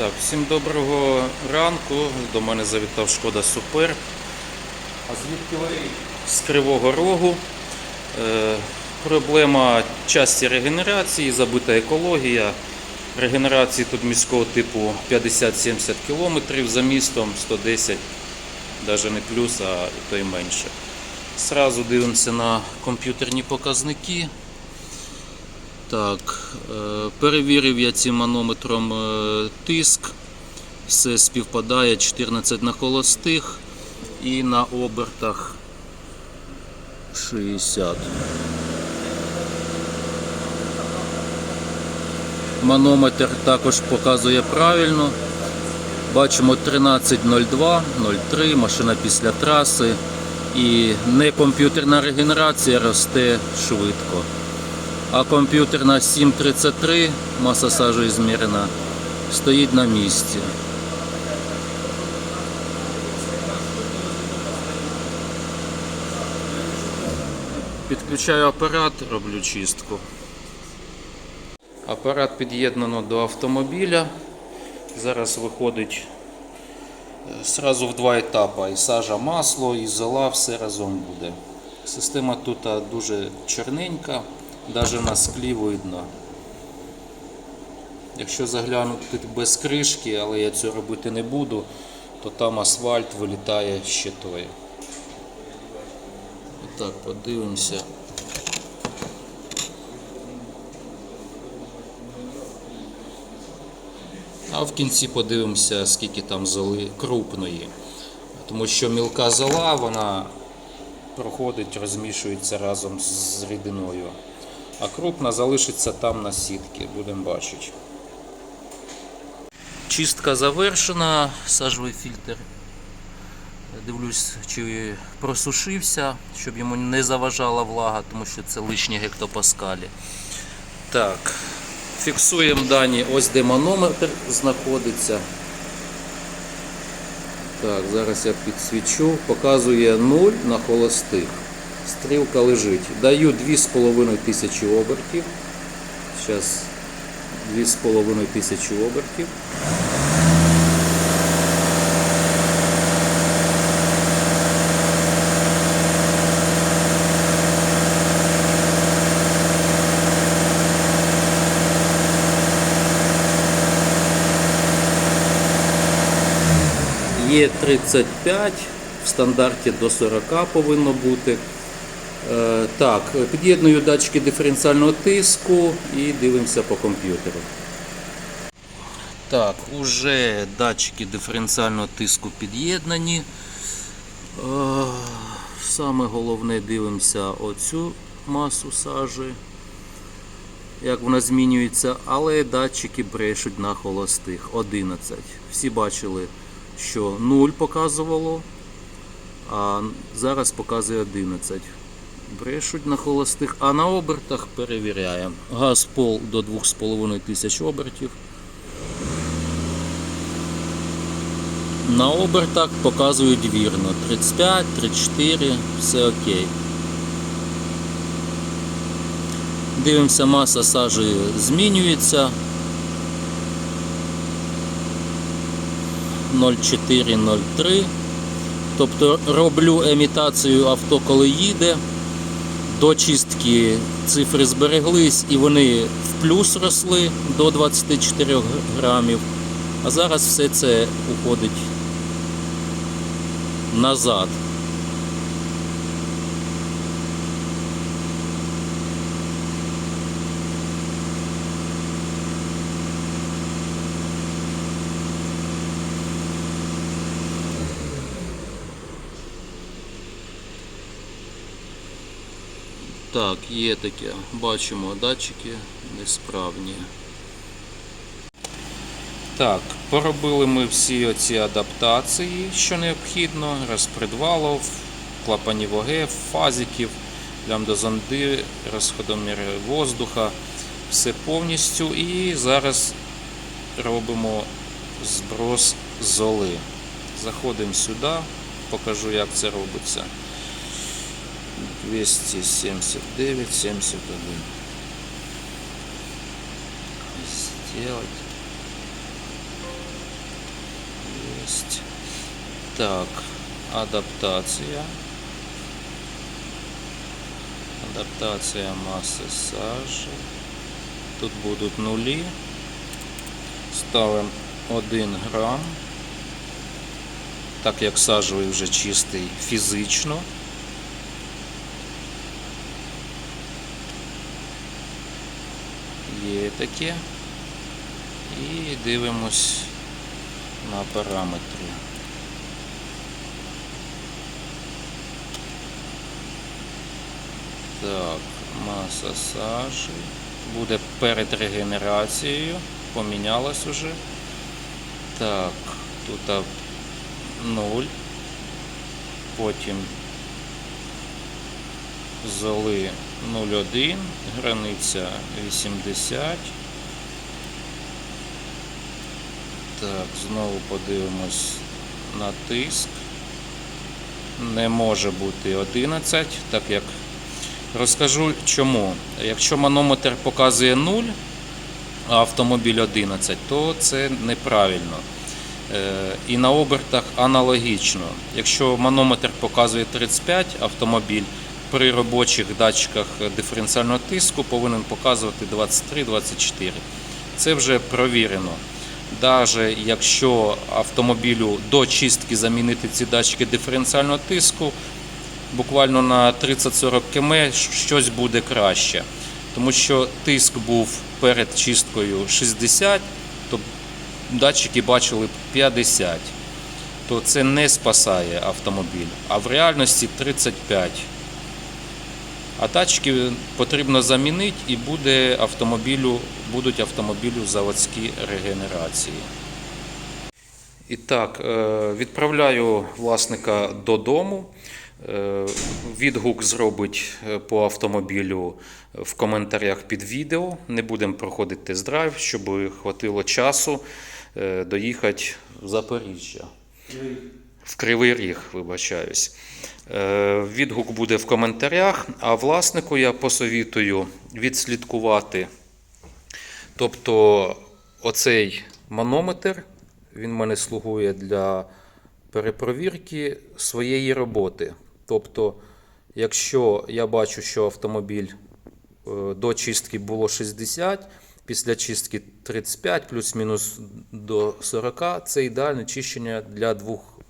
Так, всім доброго ранку. До мене завітав Шкода Супер. А звідки ви? З Кривого Рогу. Е, проблема часті регенерації, забита екологія. Регенерації тут міського типу 50-70 км за містом, 110, навіть не плюс, а то й менше. Сразу дивимося на комп'ютерні показники. Так, е, перевірив я цим манометром е, тиск. Все співпадає 14 на холостих і на обертах 60. Манометр також показує правильно. Бачимо 13.02, 03, машина після траси. І не комп'ютерна регенерація росте швидко. А комп'ютерна 733, маса сажі змірена, стоїть на місці. Підключаю апарат, роблю чистку. Апарат під'єднано до автомобіля. Зараз виходить е, сразу в два етапи. І сажа, масло, і зола, все разом буде. Система тут дуже чорненька, навіть на склі видно. Якщо заглянути без кришки, але я цього робити не буду, то там асфальт вилітає з щитою. Так, подивимося. А в кінці подивимося, скільки там золи крупної. Тому що мілка зола, вона проходить, розмішується разом з рідиною. А крупна залишиться там на сітки, будемо бачити. Чистка завершена, сажовий фільтр. Дивлюсь, чи просушився, щоб йому не заважала влага, тому що це лишні гектопаскалі. Так, фіксуємо дані, ось де манометр знаходиться. Так, зараз я підсвічу, показує 0 на холостих. Стрілка лежить. Даю 2,5 тисячі обертів. Зараз 2,5 тисячі обертів. Є 35, в стандарті до 40 повинно бути. Е, Так, під'єдную датчики диференціального тиску і дивимося по комп'ютеру. Так, уже датчики диференціального тиску під'єднані. Е, Саме головне дивимося оцю масу сажі, як вона змінюється, але датчики брешуть на холостих 11. Всі бачили, що 0 показувало, а зараз показує 11. Брешуть на холостих, а на обертах перевіряємо. Газ пол до 2,5 тисяч обертів. На обертах показують вірно. 35, 34, все окей. Дивимося, маса сажі змінюється. 0,4-0,3. Тобто роблю емітацію авто, коли їде. До чистки цифри збереглись і вони в плюс росли до 24 грамів. А зараз все це уходить назад. Так, є таке. Бачимо, датчики несправні. Так, поробили ми всі оці адаптації, що необхідно, розпредвалов, клапанів ОГ, фазиків, лямбдозонди, розходомір воздуха, все повністю. І зараз робимо зброс золи. Заходимо сюди, покажу, як це робиться. 279, 71. Сделать. Есть. Так, адаптація. Адаптація маси сажі. Тут будуть нулі. Ставимо 1 грам. Так як сажовий вже чистий фізично. Є таке. І дивимось на параметри. Так, маса сажі. Буде перед регенерацією. Помінялась уже. Так, тут 0. Потім золи 0,1, границя 80. Так, знову подивимось на тиск. Не може бути 11, так як розкажу чому. Якщо манометр показує 0, а автомобіль 11, то це неправильно. Е, І на обертах аналогічно. Якщо манометр показує 35, автомобіль при робочих датчиках диференціального тиску повинен показувати 23-24. Це вже провірено. Навіть якщо автомобілю до чистки замінити ці датчики диференціального тиску, буквально на 30-40 км щось буде краще. Тому що тиск був перед чисткою 60, то датчики бачили 50. То це не спасає автомобіль. А в реальності 35. А датчики потрібно замінити і буде автомобілю, будуть автомобілю заводські регенерації. І так, е, відправляю власника додому. Е, Відгук зробить е, по автомобілю в коментарях під відео. Не будемо проходити тест-драйв, щоб хватило часу доїхати в Запоріжжя. В Кривий Ріг, вибачаюсь. Е, Відгук буде в коментарях, а власнику я посовітую відслідкувати. Тобто, оцей манометр, він мене слугує для перепровірки своєї роботи. Тобто, якщо я бачу, що автомобіль е, до чистки було 60, після чистки 35 плюс-мінус до 40, це ідеальне чищення для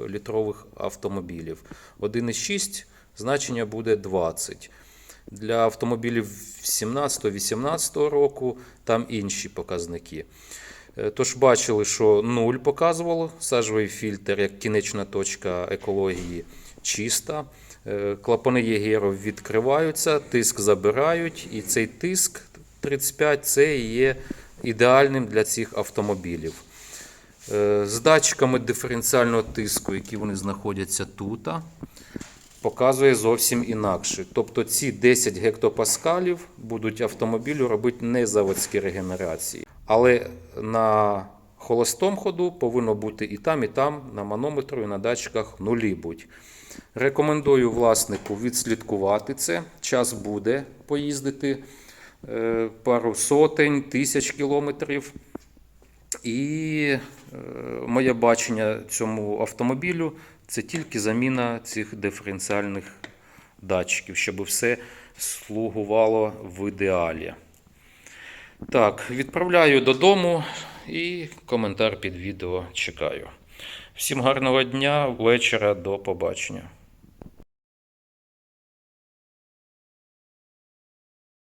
2-літрових автомобілів. 1,6 значення буде 20. Для автомобілів 17-18 року там інші показники. Е, Тож бачили, що 0 показувало, сажовий фільтр як кінечна точка екології чиста. Е, Клапани Єгеров відкриваються, тиск забирають, і цей тиск 35 це є ідеальним для цих автомобілів. Е, З датчиками диференціального тиску, які вони знаходяться тут, показує зовсім інакше. Тобто ці 10 гектопаскалів будуть автомобілю робити не заводські регенерації. Але на холостому ходу повинно бути і там, і там, на манометру, і на датчиках нулі будь. Рекомендую власнику відслідкувати це. Час буде поїздити е, пару сотень, тисяч кілометрів. І е, моє бачення цьому автомобілю це тільки заміна цих диференціальних датчиків, щоб все слугувало в ідеалі. Так, відправляю додому і коментар під відео чекаю. Всім гарного дня, вечора, до побачення.